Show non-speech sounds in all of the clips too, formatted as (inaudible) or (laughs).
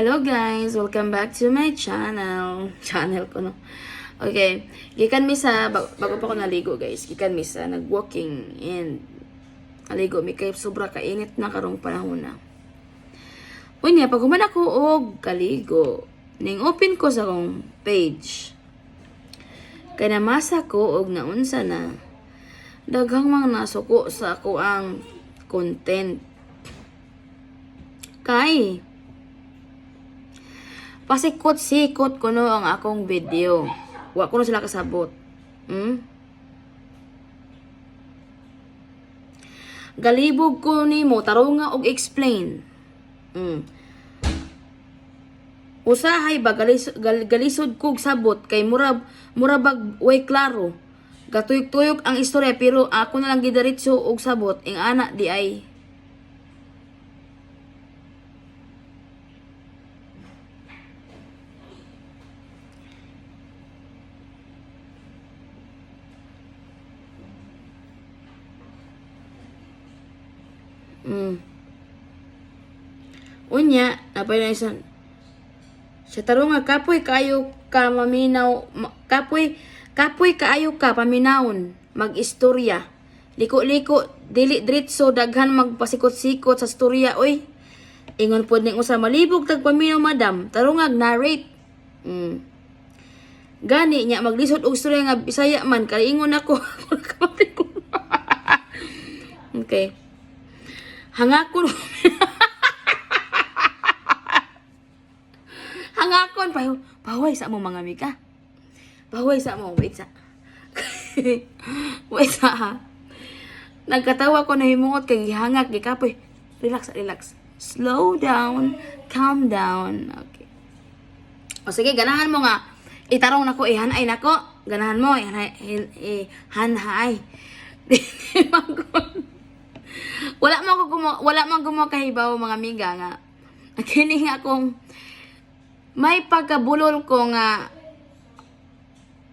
Hello guys, welcome back to my channel. (laughs) Channel ko no. Okay, gikan mi sa bag- bago pa ko naligo guys. Gikan mi sa nag-walking and naligo mi kay sobra kainit na karong panahon na. Unya pag human ako og kaligo, ning open ko sa akong page. Kay namasa ko og naunsa na daghang mga nasuko sa ako ang content. Kay pasikot-sikot ko no ang akong video. Wa ko na sila kasabot. Hmm? Galibog ko ni mo, tarunga og explain. Hmm. Usahay ba galis, gal, galisod kog sabot kay murab murabag way klaro. Gatuyok-tuyok ang istorya pero ako na lang gidaritso og sabot ing ana di ay Mm. Unya, napay na sa tarong kapoy kaayo ka maminaw ma- kapoy kapoy kaayo ka paminawon magistorya. Liko-liko dili diretso daghan magpasikot-sikot sa storya oy. Ingon pod ning usa malibog tag paminaw madam tarong nga narrate. Mm. Gani nya maglisod og storya nga Bisaya man kay ingon ako. (laughs) (laughs) okay. Hangakon Hangakon pa paway sa mo mga mika. Paway sa mo wait sa. wait sa ha. Nagkatawa ko na himungot kay gihangak gikapoy. Relax, relax. Slow down, calm down. Okay. O sige, ganahan mo nga. Itarong nako, ihanay nako. Ganahan mo, ihanay, ihanay. Wala man ko gumo, wala man gumo kahibaw mga miga nga. Kini nga akong may pagkabulol ko nga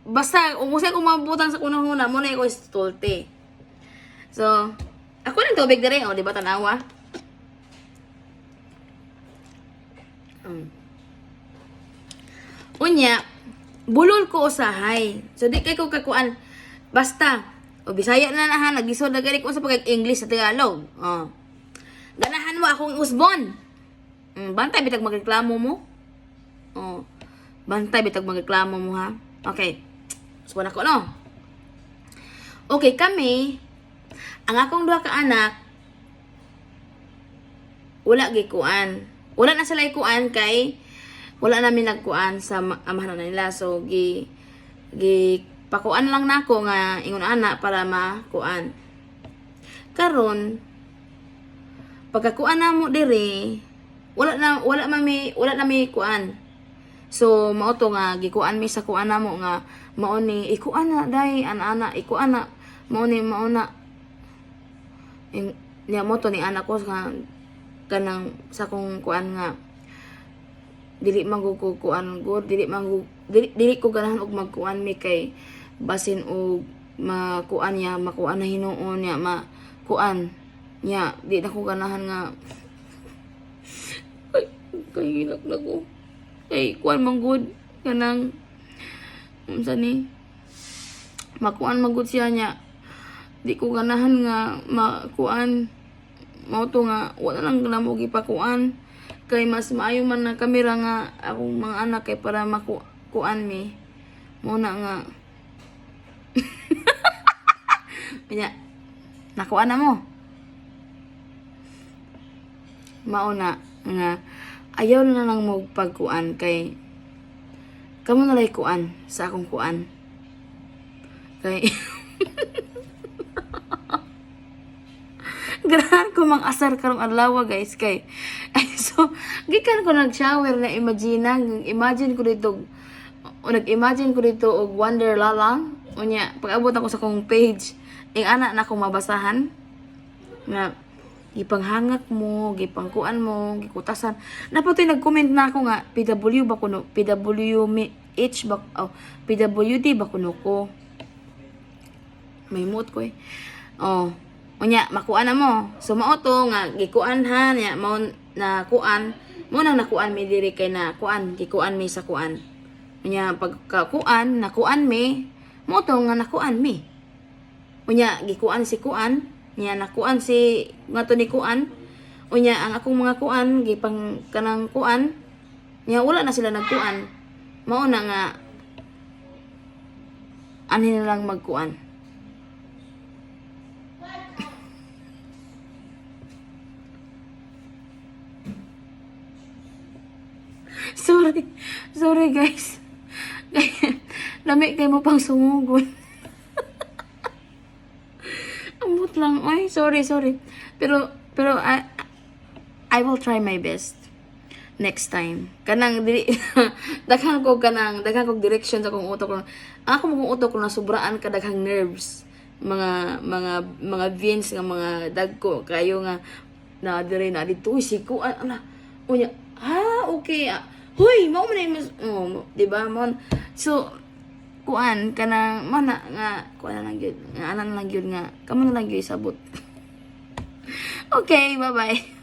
basta kung ko mabutan sa kunang-una mo na ko istolte. So, ako ng tubig na rin, o, di ba tanawa? Um. Unya, bulol ko usahay. So, di kay ko kakuan, basta, o bisaya na na ha, naglisod na gani ko sa pag-English sa Tagalog. Oh. Ganahan mo akong usbon. Mm, bantay bitag magreklamo mo. Oh. Bantay bitag magreklamo mo ha. Okay. So ako no. Okay, kami ang akong duha ka anak wala gikuan. Wala na sila ikuan kay wala namin nagkuan sa ma- amahan nila. So gi gi pakuan lang nako nga ingon ana para makuan. Karon pagkakuan na mo dire wala na wala man mi wala na mi kuan. So mao to nga gikuan mi sa kuan na mo nga mao ni ikuan na dai ana ana ikuan na. Mao ni mao na. Niya mo to ni anak ko nga kanang sa kong kuan nga dili man ko good dili man dili, dili ko ganahan og magkuan mi kay basin og makuan niya makuan na hinuon niya makuan niya di na ko ganahan nga ay kay hinak na ko. Ay kuan man good kanang unsa ni makuan man good siya niya. Di ko ganahan nga makuan. Mao to nga wala lang na mo gipakuan. Kay mas maayo man na kamera nga akong mga anak kay para makuan mi. Mo na nga Kanya, nakuan na mo. Mauna nga ayaw na lang mo pagkuan kay kamo na lay kuan sa akong kuan. Kay (laughs) Ganahan ko mang asar karong adlaw guys kay (laughs) ay so gikan ko nag shower na imagine imagine ko dito o nag-imagine ko dito og Wonderla lang unya pag abot ako sa kong page ing ana na akong mabasahan nga gipanghangak mo gipangkuan mo gikutasan. Napatoy nag-comment na ako nga PW ba kuno? PW mi H ba oh, PWD ba kuno ko? May mood ko eh. Oh unya makuan na mo. So mao to nga gikuan ha nya mao na kuan. Mo nang nakuan mi diri kay na kuan gikuan mi sa kuan. Unya pagkakuan nakuan mi. Mo to nga nakuan mi unya gikuan si kuan nya nakuan si nga to ni kuan unya ang akong mga kuan gipang kanang kuan nya wala na sila nagkuan mao na nga ani na lang magkuan (laughs) Sorry. Sorry, guys. (laughs) Lami kayo mo pang sumugon. Lang. Ay, sorry, sorry. Pero, pero, I, I will try my best next time. Kanang, dili, (laughs) daghan ko kanang, daghan ko direction sa kong utok ko. Ako mo kong utok ko na ka daghang nerves. Mga, mga, mga veins nga mga dagko. Kayo nga, na dire na dito. Si ko, ana, unya, ah, okay, ah. Hoy, mao man mas, oh, di ba, mo, so, kuan, kanang, mo na, nga, kuan lang yun, nga, anan lang yun nga, kamo na lang yun sabot. (laughs) okay, bye-bye.